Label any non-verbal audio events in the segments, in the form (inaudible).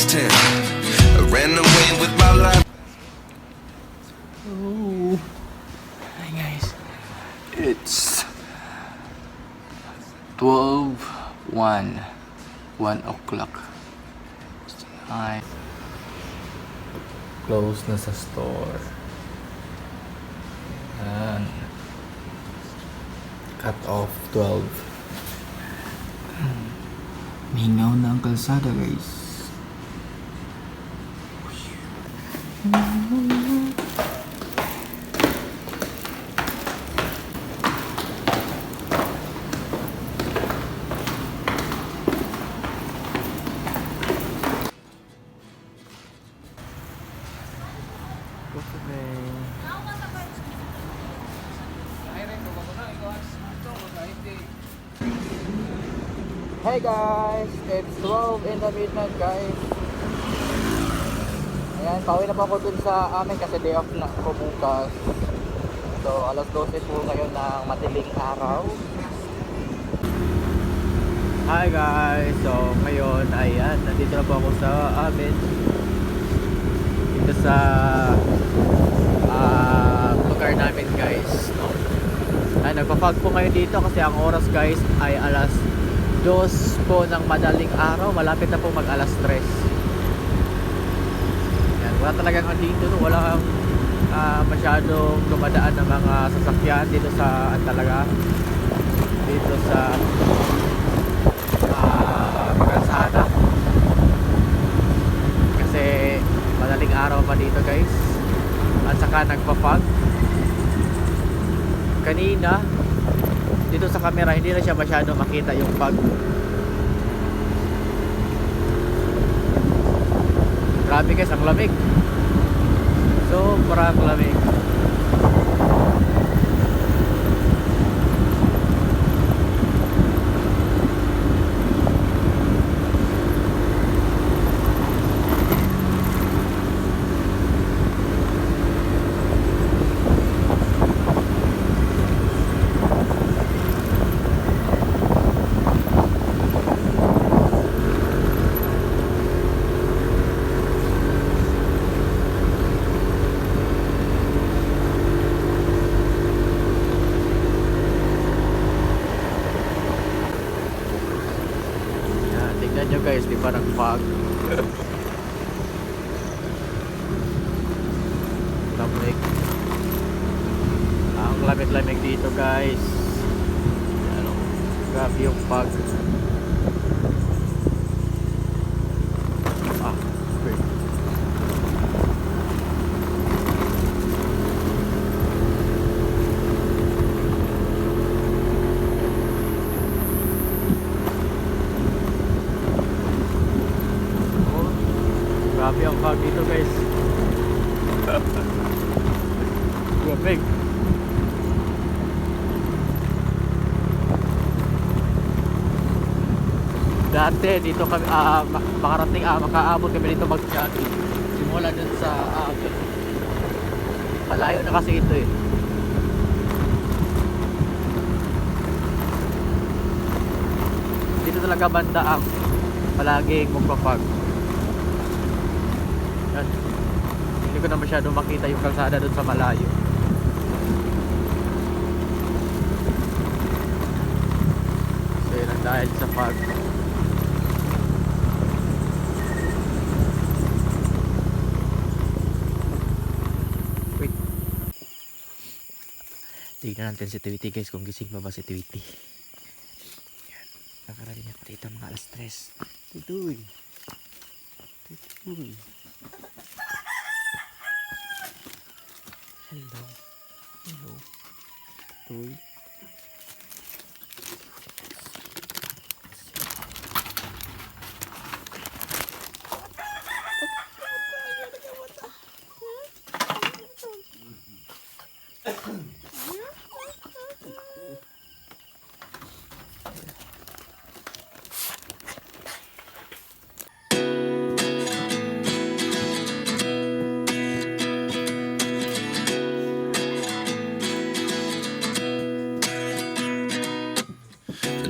last ten. I ran away with my life. Oh. Hi guys. It's 12 1 1 o'clock. Hi. Close na sa store. Yan. Cut off 12. Hmm. Mingaw na ang kalsada guys. Hey guys, it's 12 in the midnight guys. Ayan, pauwi na pa ako dun sa amin kasi day off na ako bukas. So, alas 12 po ngayon ng madiling araw. Hi guys, so ngayon, ayan, nandito na po ako sa amin. Dito sa ah, lugar namin guys. No? Ay, nagpa-fog po ngayon dito kasi ang oras guys ay alas dos po ng madaling araw. Malapit na po mag alas 3. Wala talagang ano dito. No? Wala kang ah, masyadong dumadaan ng mga sasakyan dito sa ano talaga dito sa ah, kalsada. Kasi madaling araw pa dito guys. At saka nagpa-fog kanina dito sa camera hindi na siya masyado makita yung fog grabe guys ang lamig. Sobrang lamig Yan, tingnan nyo guys di ba ng fog lamig. Ang lamig-lamig dito guys. Ano, grabe yung fog ah, okay. Oh, grabe ang fog dito guys lamig dati dito kami ma- makarating ah, makaabot kami dito mag simula dun sa ah, malayo na kasi ito eh. Dito talaga banda ang palaging magpapag. Yan. Hindi ko na masyado makita yung kalsada dun sa malayo. So dahil sa fog tignan natin si Tweety guys kung gising pa ba si Tweety yan nakarating ako dito mga alas 3 tutoy tutoy Hello. Hello. Tutoy.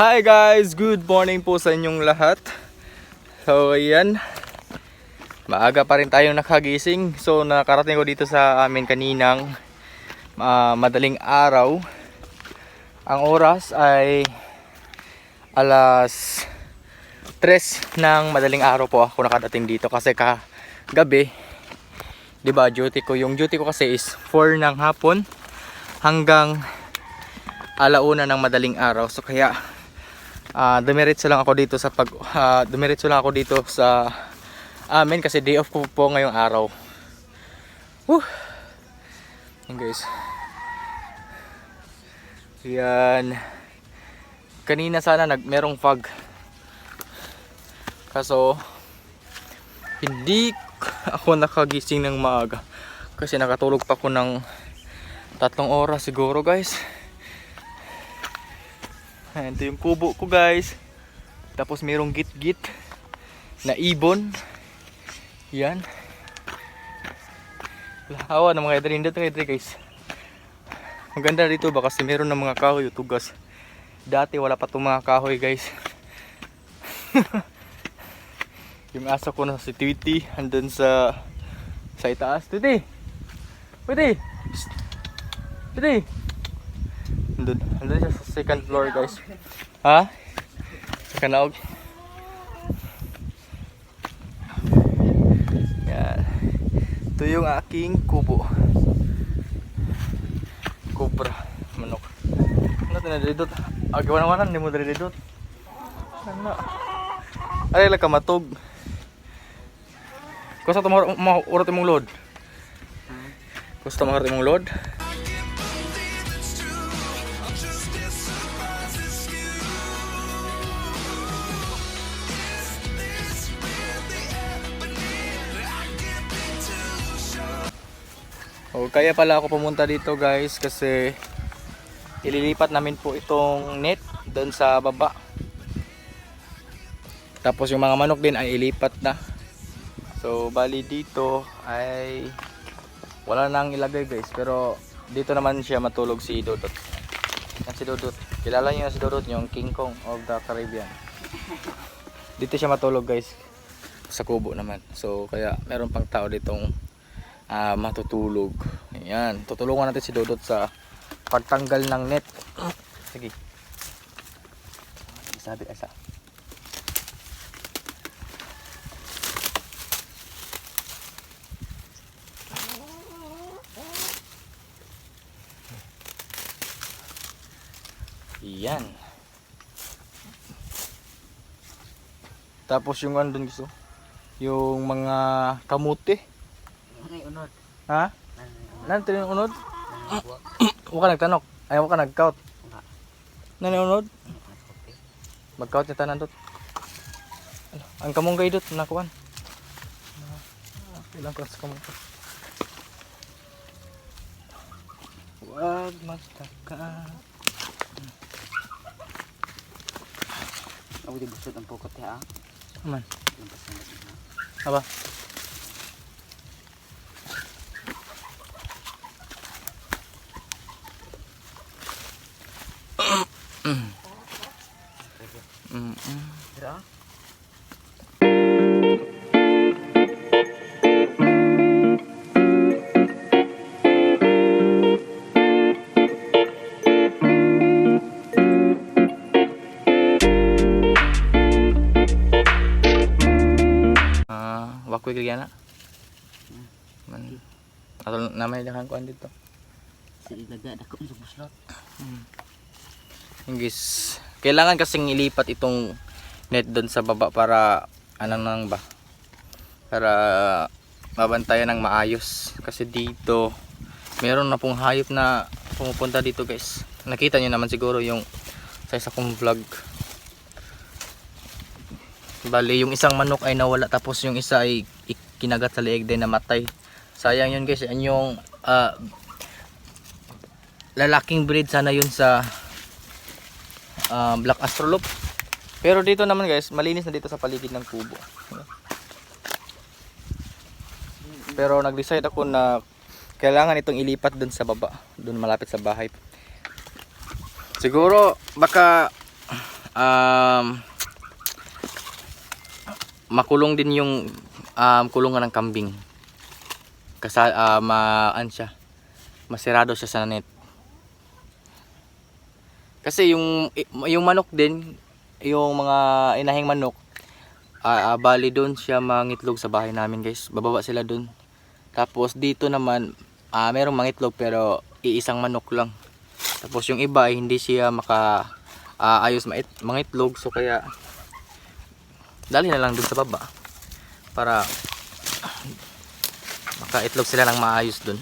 Hi guys! Good morning po sa inyong lahat. So ayan, maaga pa rin tayong nakagising. So nakarating ko dito sa amin kaninang ah, madaling araw. Ang oras ay alas 3 ng madaling araw po ako nakadating dito kasi kagabi 'di ba duty ko yung duty ko kasi is 4 ng hapon hanggang alauna ng madaling araw so kaya Ah, dumiretso lang ako dito sa pag ah, dumiretso lang ako dito sa amin kasi day off ko po ngayong araw. Woo. Yan guys. Yan. Kanina sana nag merong fog. Kaso hindi (laughs) ako nakagising ng maaga kasi nakatulog pa ako ng tatlong oras siguro guys. Ayan, ito yung kubo ko guys. Tapos mayroong git-git na ibon. Yan. Lahawa ng mga idrin dito guys. Maganda dito ba kasi meron ng mga kahoy tugas. Dati wala pa itong mga kahoy guys. (laughs) yung asa ko na si Tweety andun sa sa itaas. Tweety! Tweety! Tweety! Andun, andun siya sa second floor guys. Ha? Sa kanaog. Yan. Ito yung aking kubo. Cobra. Manok. Ano ito na didot? Agawan naman hindi mo dali didot. Ano? Ay lang ka matog. Kusa ito maurot imong load? Kusa ito maurot imong load? O kaya pala ako pumunta dito guys kasi ililipat namin po itong net doon sa baba. Tapos yung mga manok din ay ilipat na. So bali dito ay wala nang ilagay guys pero dito naman siya matulog si Dodot. Yan si Dodot. Kilala niyo si Dodot yung King Kong of the Caribbean. Dito siya matulog guys sa kubo naman. So kaya meron pang tao ditong ah, matutulog. Ayan, tutulungan natin si Dodot sa pagtanggal ng net. Sige. Sabi asa. Yan. Tapos yung andun gusto, yung mga kamuti. Ha? Nanti yung unod? Huwag ka nagtanok. Ayaw ka nag-count. Nani unod? Mag-count niya tanan dot. Ang kamong gay dot, nakuan. Ilang ko sa kamong. Huwag magtaka. Ako di busod ang pukot ya. Aman. Na. Aba. Na may dakan kuan dito. Sige laga dako sa buslot. Yung guys, kailangan kasing ilipat itong net doon sa baba para anong nang ba? Para mabantayan ng maayos kasi dito meron na pong hayop na pumupunta dito guys. Nakita niyo naman siguro yung sa isa kong vlog. Bali, yung isang manok ay nawala tapos yung isa ay kinagat sa leeg din namatay. Sayang yun guys, yan yung ah, lalaking breed sana yun sa ah, Black Astrolop. Pero dito naman guys, malinis na dito sa paligid ng kubo. Pero nag-decide ako na kailangan itong ilipat dun sa baba, dun malapit sa bahay. Siguro baka um, makulong din yung um, kulungan ng kambing. Kasi uh, maan siya. Masirado siya sa net. Kasi yung yung manok din, yung mga inahing manok, ah ah, bali doon siya mangitlog sa bahay namin, guys. Bababa sila doon. Tapos dito naman, ah merong mangitlog pero iisang manok lang. Tapos yung iba ay hindi siya maka ah, ayos mait, mangitlog so kaya dali na lang dun sa baba para makaitlog sila ng maayos dun.